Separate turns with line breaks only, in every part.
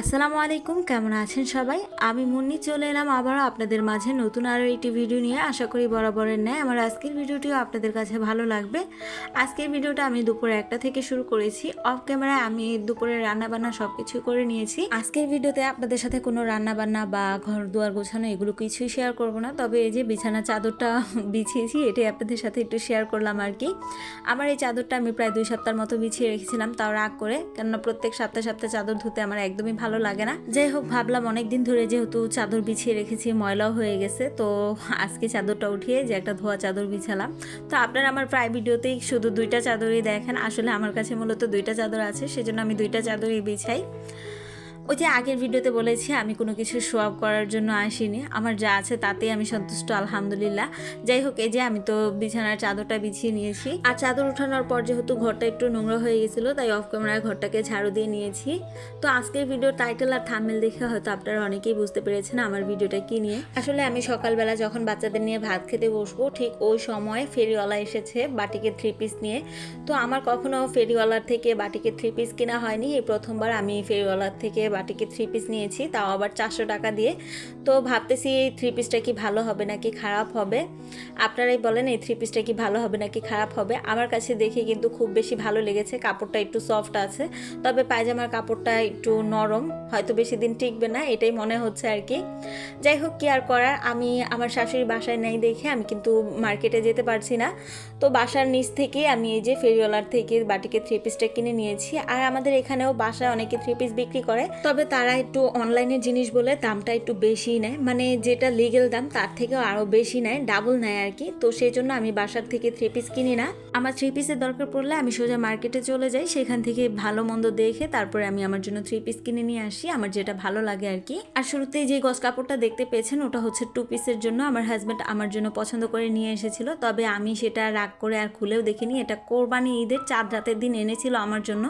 আসসালামু আলাইকুম, কেমন আছেন সবাই? আমি মুন্নি, চলে এলাম আবারও আপনাদের মাঝে নতুন আরও একটি ভিডিও নিয়ে। আশা করি বরাবরের ন্যায়। আমার আজকের ভিডিওটিও আপনাদের কাছে ভালো লাগবে। আজকের ভিডিওটা আমি দুপুরে একটা থেকে শুরু করেছি। অফ ক্যামেরায় আমি দুপুরে রান্না বান্না সব কিছু করে নিয়েছি। আজকের ভিডিওতে আপনাদের সাথে কোনো রান্না বান্না বা ঘর দুয়ার গোছানো এগুলো কিছুই শেয়ার করব না। তবে এই যে বিছানা চাদরটা বিছিয়েছি, এটাই আপনাদের সাথে একটু শেয়ার করলাম আর কি। আমার এই চাদরটা আমি প্রায় দুই সপ্তাহের মতো বিছিয়ে রেখেছিলাম, তাও রাগ করে। কেননা প্রত্যেক সপ্তাহে সপ্তাহে চাদর ধুতে আমার একদমই ভালো লাগে না। যাই হোক ভাবলাম অনেকদিন ধরে যেহেতু চাদর বিছিয়ে রেখেছি, ময়লাও হয়ে গেছে, তো আজকে চাদরটা উঠিয়ে যে একটা ধোয়া চাদর বিছালাম। তো আপনারা আমার প্রায় ভিডিওতেই শুধু দুইটা চাদরই দেখেন। আসলে আমার কাছে মূলত দুইটা চাদর আছে, সেজন্য আমি দুইটা চাদরই বিছাই। ওই যে আগের ভিডিওতে বলেছি, আমি কোনো কিছু শো আপ করার জন্য আসিনি। আমার যা আছে তাতেই আমি সন্তুষ্ট, আলহামদুলিল্লাহ। যাই হোক, এই যে আমি তো বিছানার চাদরটা বিছিয়ে নিয়েছি। আর চাদর উঠানোর পর যেহেতু ঘরটা একটু নোংরা হয়ে গেছিল, তাই অফ ক্যামেরায় ঘরটাকে ঝাড়ু দিয়ে নিয়েছি। তো আজকের ভিডিওর টাইটেল আর থাম্বেল দেখে হয়তো আপনারা অনেকেই বুঝতে পেরেছেন আমার ভিডিওটা কি নিয়ে। আসলে আমি সকালবেলা যখন বাচ্চাদের নিয়ে ভাত খেতে বসবো, ঠিক ওই সময় ফেরিওয়ালা এসেছে বাটিকে থ্রি পিস নিয়ে। তো আমার কখনো ফেরিওয়ালার থেকে বাটিকে থ্রি পিস কেনা হয়নি, এই প্রথমবার আমি ফেরিওয়ালার থেকে বাটিকে থ্রি পিস নিয়েছি, তাও আবার চারশো টাকা দিয়ে। তো ভাবতেছি এই থ্রি পিসটা কি ভালো হবে নাকি খারাপ হবে? আপনারাই বলেন এই থ্রি পিসটা কি ভালো হবে নাকি খারাপ হবে। আমার কাছে দেখে কিন্তু খুব বেশি ভালো লেগেছে, কাপড়টা একটু সফট আছে। তবে পায়জামার কাপড়টা একটু নরম, হয়তো বেশি দিন টিকবে না, এটাই মনে হচ্ছে আর কি। যাই হোক, কি আর করার? আমি আমার শাশুড়ি বাসায় নেই দেখে আমি কিন্তু মার্কেটে যেতে পারছি না। তো বাসার নিচ থেকে আমি এই যে ফেরিওয়ালার থেকে বাটিকে থ্রি পিসটা কিনে নিয়েছি। আর আমাদের এখানেও বাসায় অনেকে থ্রি পিস বিক্রি করে। তবে তারা একটু অনলাইনের জিনিস বলে দামটা একটু বেশি নেয়। মানে যেটা লিগেল দাম, তার থেকেও আরও বেশি নেয় ডাবল নেয় আর কি তো সেই জন্য আমি বাসার থেকে থ্রি পিস কিনি না। আমার থ্রি পিসের দরকার পড়লে আমি সোজা মার্কেটে চলে যাই, সেখান থেকে ভালো মন্দ দেখে তারপরে আমি আমার জন্য থ্রি পিস কিনে নিয়ে আসি, আমার যেটা ভালো লাগে আর কি আর শুরুতেই যে গস কাপড়টা দেখতে পেয়েছেন, ওটা হচ্ছে টু পিসের জন্য আমার হাজব্যান্ড আমার জন্য পছন্দ করে নিয়ে এসেছিল। তবে আমি সেটা রাগ করে আর খুলেও দেখিনি। এটা কোরবানি ঈদের চাঁদ রাতের দিন এনেছিল আমার জন্য।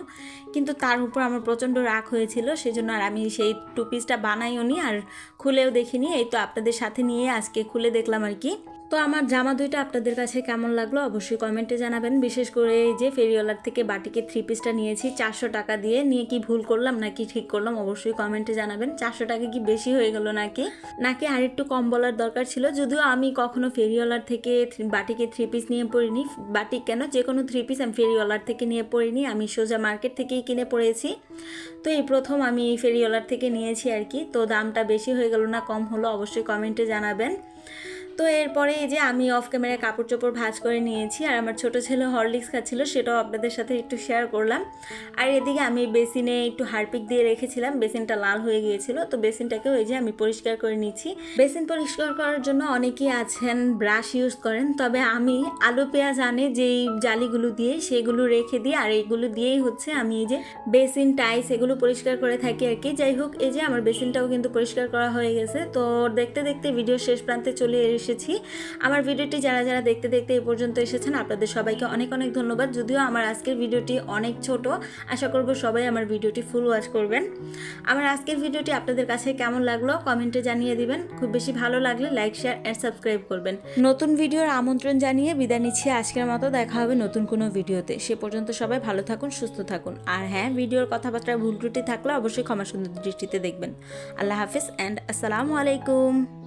কিন্তু তার উপর আমার প্রচণ্ড রাগ হয়েছিল, সেজন্য আর আমি সেই টু পিসটা বানাইও নি আর খুলেও দেখিনি। এই তো আপনাদের সাথে নিয়ে আজকে খুলে দেখলাম আর কি। তো আমার জামা দুইটা আপনাদের কাছে কেমন লাগল অবশ্যই কমেন্টে জানাবেন। বিশেষ করে এই যে ফেরিওয়ালার থেকে বাটিকে থ্রি পিসটা নিয়েছি, চারশো টাকা দিয়ে। নিয়ে কি ভুল করলাম নাকি ঠিক করলাম অবশ্যই কমেন্টে জানাবেন। চারশো টাকা কি বেশি হয়ে গেল নাকি? নাকি আর একটু কম বলার দরকার ছিল? যদিও আমি কখনো ফেরিওয়ালার থেকে বাটিকে থ্রি পিস নিয়ে পড়িনি। বাটিক কেন? যে কোনো থ্রি পিস আমি ফেরিওয়ালার থেকে নিয়ে পড়িনি। আমি সোজা মার্কেট থেকেই কিনে পড়েছি। তো এই প্রথম আমি ফেরিওয়ালার থেকে নিয়েছি আর কি। তো দামটা বেশি হয়ে গেল না, কম হলো অবশ্যই কমেন্টে জানাবেন। তো এরপরে এই যে আমি অফ ক্যামেরায় কাপড় চোপড় ভাজ করে নিয়েছি, আর আমার ছোট ছেলে হরলিক্স খাচ্ছিল, সেটাও আপনাদের সাথে একটু শেয়ার করলাম। আর এদিকে আমি বেসিনে একটু হারপিক দিয়ে রেখেছিলাম, বেসিনটা লাল হয়ে গিয়েছিল, তো বেসিনটাকেও এই যে আমি পরিষ্কার করে নিচ্ছি। বেসিন পরিষ্কার করার জন্য অনেকেই আছেন ব্রাশ ইউজ করেন, তবে আমি আলু, পেঁয়াজ আনে, যেই জালিগুলো দিয়ে সেগুলো রেখে দিই, আর এইগুলো দিয়েই হচ্ছে আমি এই যে বেসিন, টাইস এগুলো পরিষ্কার করে থাকি আর কি। যাই হোক, এই যে আমার বেসিনটাও কিন্তু পরিষ্কার করা হয়ে গেছে, তো দেখতে দেখতে ভিডিও শেষ প্রান্তে চলে এসেছি। আমার ভিডিওটি যারা যারা দেখতে দেখতে এই পর্যন্ত এসেছেন, আপনাদের সবাইকে অনেক অনেক ধন্যবাদ। যদিও আমার আজকের ভিডিওটি অনেক ছোট, আশা করব সবাই আমার ভিডিওটি ফুল ওয়াচ করবেন। আমার আজকের ভিডিওটি আপনাদের কাছে কেমন লাগল কমেন্টে জানিয়ে দিবেন। খুব বেশি ভালো লাগলে লাইক শেয়ার অ্যান্ড সাবস্ক্রাইব করবেন। নতুন ভিডিওর আমন্ত্রণ জানিয়ে বিদায় নিচ্ছি আজকের মতো। দেখা হবে নতুন কোনো ভিডিওতে। সে পর্যন্ত সবাই ভালো থাকুন, সুস্থ থাকুন। আর হ্যাঁ ভিডিওর কথাবার্তায় ভুল ত্রুটি থাকলে অবশ্যই ক্ষমা সুন্দর দৃষ্টিতে দেখবেন। আল্লাহ হাফিজ অ্যান্ড আসসালামু আলাইকুম।